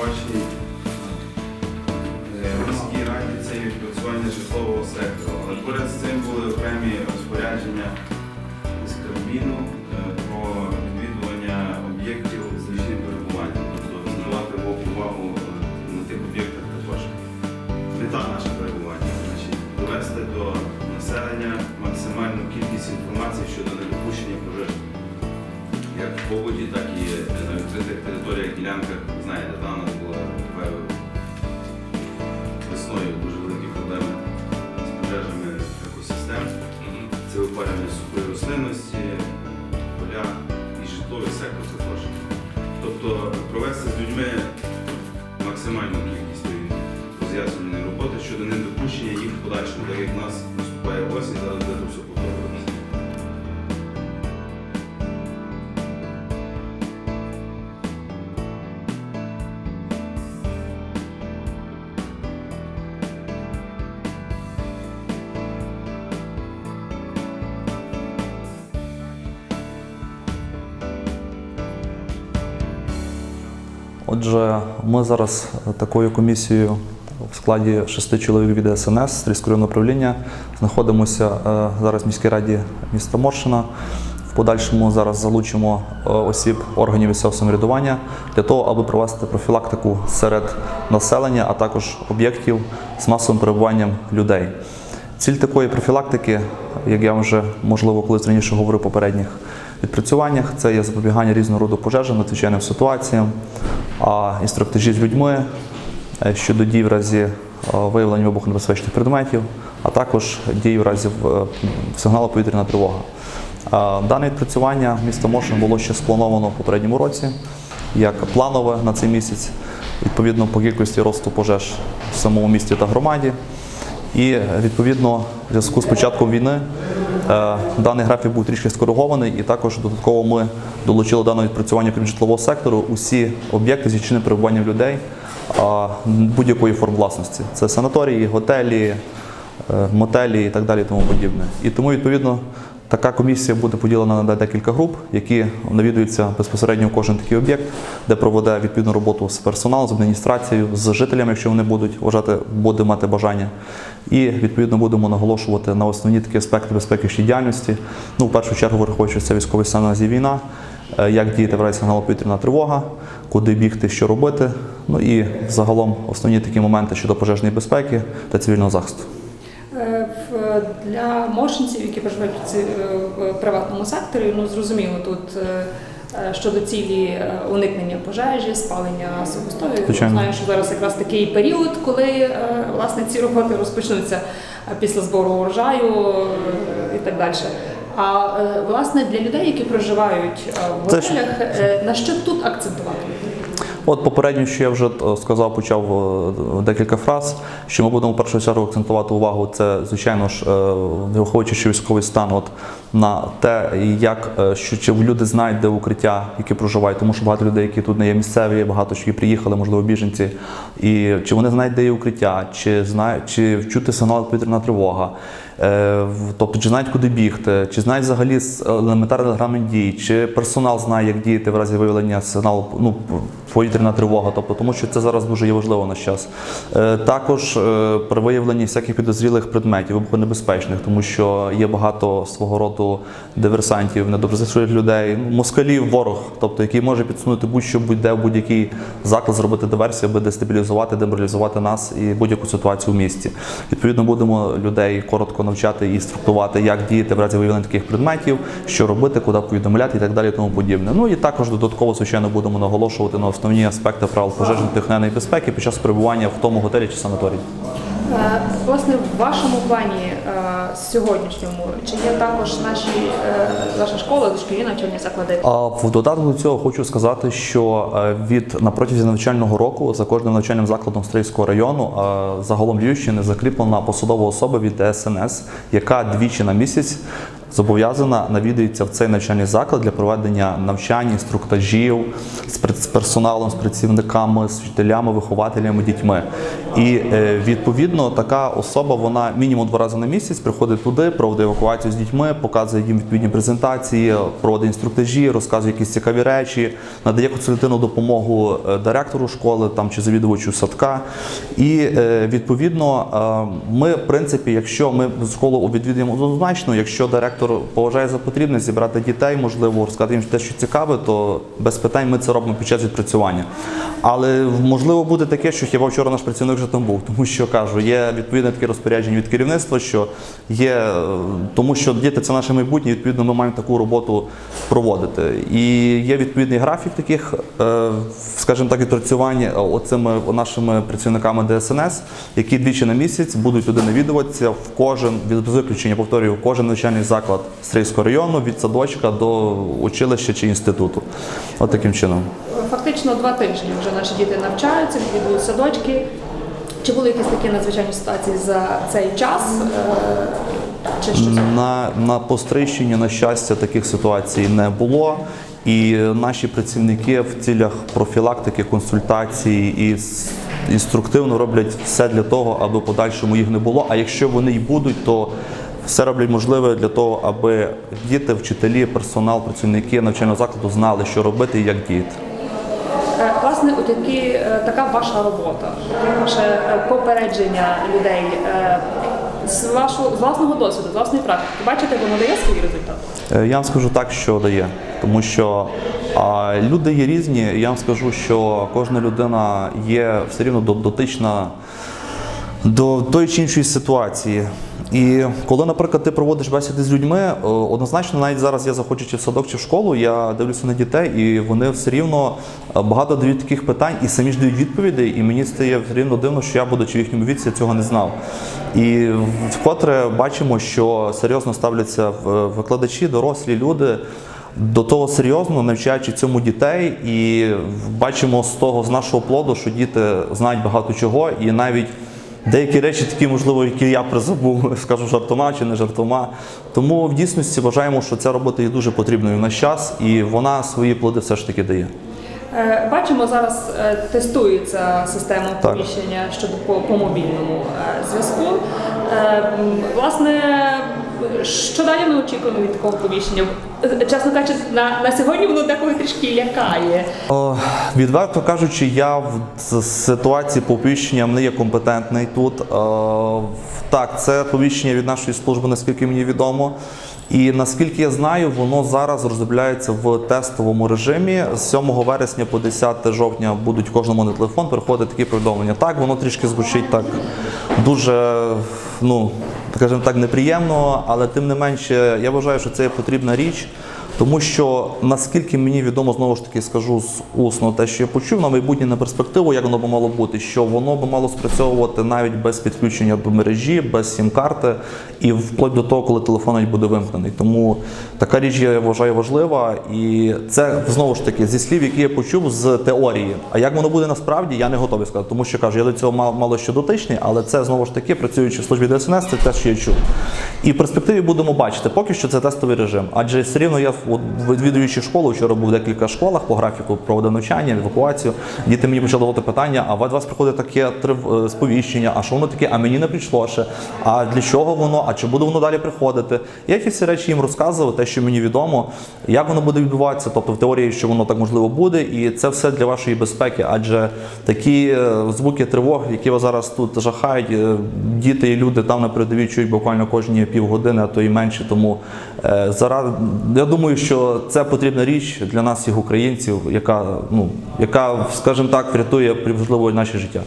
вашій е, міській раді відпрацювання житлового сектору. Але поряд з цим були окремі розпорядження з Кабміну е, про відвідування об'єктів з залежні перебування, тобто надавати увагу е, на тих об'єктах також. Мета наше перебування, значить, довести до населення максимальну кількість інформації щодо недопущення пожеж. Як в побуті, так і на відкритих територіях, ділянках, знаєте, там Це випалювання сухої рослинності, поля і житловий сектор також. Тобто провести з людьми максимальну кількість роз'ясненої роботи щодо недопущення їх в подальшому, так як в нас наступає осінь, зараз буде все Отже, ми зараз такою комісією в складі шести чоловік від СНС Стрільського управління знаходимося е, зараз в міській раді міста Моршина. В подальшому зараз залучимо е, осіб органів місцевого самоврядування для того, аби провести профілактику серед населення, а також об'єктів з масовим перебуванням людей. Ціль такої профілактики, як я вже можливо колись раніше говорив попередніх відпрацюваннях, це є запобігання різного роду пожежам, надзвичайним ситуаціям, а інструктажі з людьми е, щодо дій в разі е, виявлення вибухонебезпечних предметів, а також дій в разі е, сигналу повітряна тривога. Дане відпрацювання міста Мошин було ще сплановано в попередньому році як планове на цей місяць, відповідно по кількості росту пожеж в самому місті та громаді. І відповідно в зв'язку з початком війни даний графік був трішки скоригований, і також додатково ми долучили до відпрацювання крім житлового сектору усі об'єкти з відчини перебування людей будь-якої форм власності. Це санаторії, готелі, е, мотелі і так далі, тому подібне. І тому відповідно. Така комісія буде поділена на декілька груп, які навідуються безпосередньо в кожен такий об'єкт, де проведе відповідну роботу з персоналом, з адміністрацією, з жителями, якщо вони будуть вважати, буде мати бажання. І відповідно будемо наголошувати на основні такі аспекти безпеки діяльності. Ну, в першу чергу, враховуючи це військовий стан є війна, е, як діяти в разі повітряна тривога, куди бігти, що робити. Ну і загалом основні такі моменти щодо пожежної безпеки та цивільного захисту. Для мошенців, які проживають в е, в приватному секторі, ну зрозуміло тут е, е, щодо цілі уникнення пожежі, спалення сухостою. Знаю, що зараз якраз такий період, коли власне ці роботи розпочнуться після збору урожаю і так далі. А власне для людей, які проживають в готелях, на що тут акцентувати? От попередньо, що я вже е, сказав, почав е, декілька фраз, що ми будемо в першу чергу акцентувати увагу. Це звичайно ж, е, враховуючи військовий стан, от на те, як що чи люди знають, де укриття, які проживають, тому що багато людей, які тут не є місцеві, багато що приїхали, можливо, біженці, і чи вони знають, де є укриття, чи знають, чи вчути сигнал повітряна тривога. Тобто, чи знають, куди бігти, чи знають взагалі елементарний регламент дій, чи персонал знає, як діяти в разі виявлення сигналу ну, повітряна тривога, тобто, тому що це зараз дуже є важливо на час. Е, Також е, при виявленні всяких підозрілих предметів, вибухонебезпечних, тому що є багато свого роду диверсантів, недоброзичливих людей, ну, москалів, ворог, тобто, який може підсунути будь-що будь-де будь-який заклад, зробити диверсію, аби дестабілізувати, деморалізувати нас і будь-яку ситуацію в місті. Відповідно, будемо людей коротко навчати і інструктувати, як діяти в разі виявлення таких предметів, що робити, куди повідомляти і так далі, тому подібне. Ну і також додатково, звичайно, будемо наголошувати на основні аспекти правил пожежної технічної безпеки під час перебування в тому готелі чи санаторії. Е, Власне, в вашому плані е, сьогоднішньому чи є також наші е, наша школа, дошкільні навчальні заклади? А в додаток до цього хочу сказати, що від на протязі навчального року за кожним навчальним закладом Стрийського району загалом Львівщини закріплена посадова особа від ДСНС, яка двічі на місяць зобов'язана навідується в цей навчальний заклад для проведення навчань, інструктажів з персоналом, з працівниками, з вчителями, вихователями, дітьми. І е, відповідно така особа вона мінімум два рази на місяць приходить туди, проводить евакуацію з дітьми, показує їм відповідні презентації, проводить інструктажі, розказує якісь цікаві речі, надає консультативну допомогу е, директору школи там чи завідувачу садка. І е, відповідно ми, в принципі, якщо ми школу відвідуємо однозначно, якщо директор поважає за потрібне зібрати дітей, можливо, розказати їм те, що цікаве, то без питань ми це робимо під час відпрацювання. Але можливо буде таке, що хіба вчора наш працівник вже там був, тому що кажу, є відповідне таке розпорядження від керівництва, що є, е, тому що діти це наше майбутнє, відповідно, ми маємо таку роботу проводити. І є відповідний графік таких, е, скажімо так, відпрацювань е, оцими нашими працівниками ДСНС, які двічі на місяць будуть туди навідуватися в кожен від виключення, повторюю, в кожен навчальний заклад Стрийського району від садочка до училища чи інституту. От таким чином. Фактично два тижні вже наші діти навчаються, відвідують садочки. Чи були якісь такі надзвичайні ситуації за цей час? Е, Чи щось? На, на пострищенні, на щастя, таких ситуацій не було. І наші працівники в цілях профілактики, консультації і інструктивно роблять все для того, аби в подальшому їх не було. А якщо вони й будуть, то все роблять можливе для того, аби діти, вчителі, персонал, працівники навчального закладу знали, що робити і як діяти. Е, Власне, от які, е, така ваша робота, ваше е, попередження людей з вашого з власного досвіду, з власної практики. Бачите, воно дає свій результат? Е, Я вам скажу так, що дає, тому що а, люди є різні. Я вам скажу, що кожна людина є все рівно дотична до тої чи іншої ситуації. І коли, наприклад, ти проводиш бесіди з людьми, е, однозначно, навіть зараз я заходячи в садок чи в школу, я дивлюся на дітей, і вони все рівно е, багато дають таких питань і самі ж дають відповіді, і мені стає все рівно дивно, що я, будучи в їхньому віці, цього не знав. І вкотре бачимо, що серйозно ставляться в- викладачі, дорослі люди. До того серйозно навчаючи цьому дітей, і бачимо з того з нашого плоду, що діти знають багато чого, і навіть деякі речі, такі, можливо, які я призабув, скажу жартома чи не жартома. Тому в дійсності вважаємо, що ця робота є дуже потрібною в наш час, і вона свої плоди все ж таки дає. Е, Бачимо, зараз е, тестується система поміщення оповіщення щодо по, по мобільному е, зв'язку. Власне, що далі ми очікуємо від такого оповіщення? Е, Чесно кажучи, на, на сьогодні воно деколи трішки лякає. О, відверто кажучи, я в ситуації по оповіщенням не є компетентний тут. Е, так, це оповіщення від нашої служби, наскільки мені відомо. І наскільки я знаю, воно зараз розробляється в тестовому режимі. З 7 вересня по 10 жовтня будуть кожному на телефон приходити такі повідомлення. Так, воно трішки звучить так дуже, ну скажімо так, неприємно, але тим не менше, я вважаю, що це є потрібна річ. Тому що наскільки мені відомо, знову ж таки скажу з усно те, що я почув на майбутнє на перспективу, як воно би мало бути, що воно би мало спрацьовувати навіть без підключення до мережі, без сім-карти, і вплоть до того, коли телефон навіть буде вимкнений. Тому така річ я вважаю важлива, і це знову ж таки зі слів, які я почув з теорії. А як воно буде насправді, я не готовий сказати, тому що кажу, я до цього мало, що дотичний, але це знову ж таки працюючи в службі ДСНС, це те, що я чув. І в перспективі будемо бачити, поки що це тестовий режим. Адже все рівно я от, відвідуючи школу, вчора був в декілька школах по графіку, проводив навчання, евакуацію. Діти мені почали давати питання: а від вас приходить таке е, сповіщення, а що воно таке, а мені не прийшло ще. А для чого воно? А чи буде воно далі приходити? Я ті всі речі їм розказував, те, що мені відомо, як воно буде відбуватися, тобто в теорії, що воно так можливо буде, і це все для вашої безпеки, адже такі е, звуки тривог, які вас зараз тут жахають, е, діти і люди там на передовій чують буквально кожні півгодини, а то і менше. Тому я думаю, що це потрібна річ для нас, всіх українців, яка ну яка, скажімо так, врятує можливо наше життя.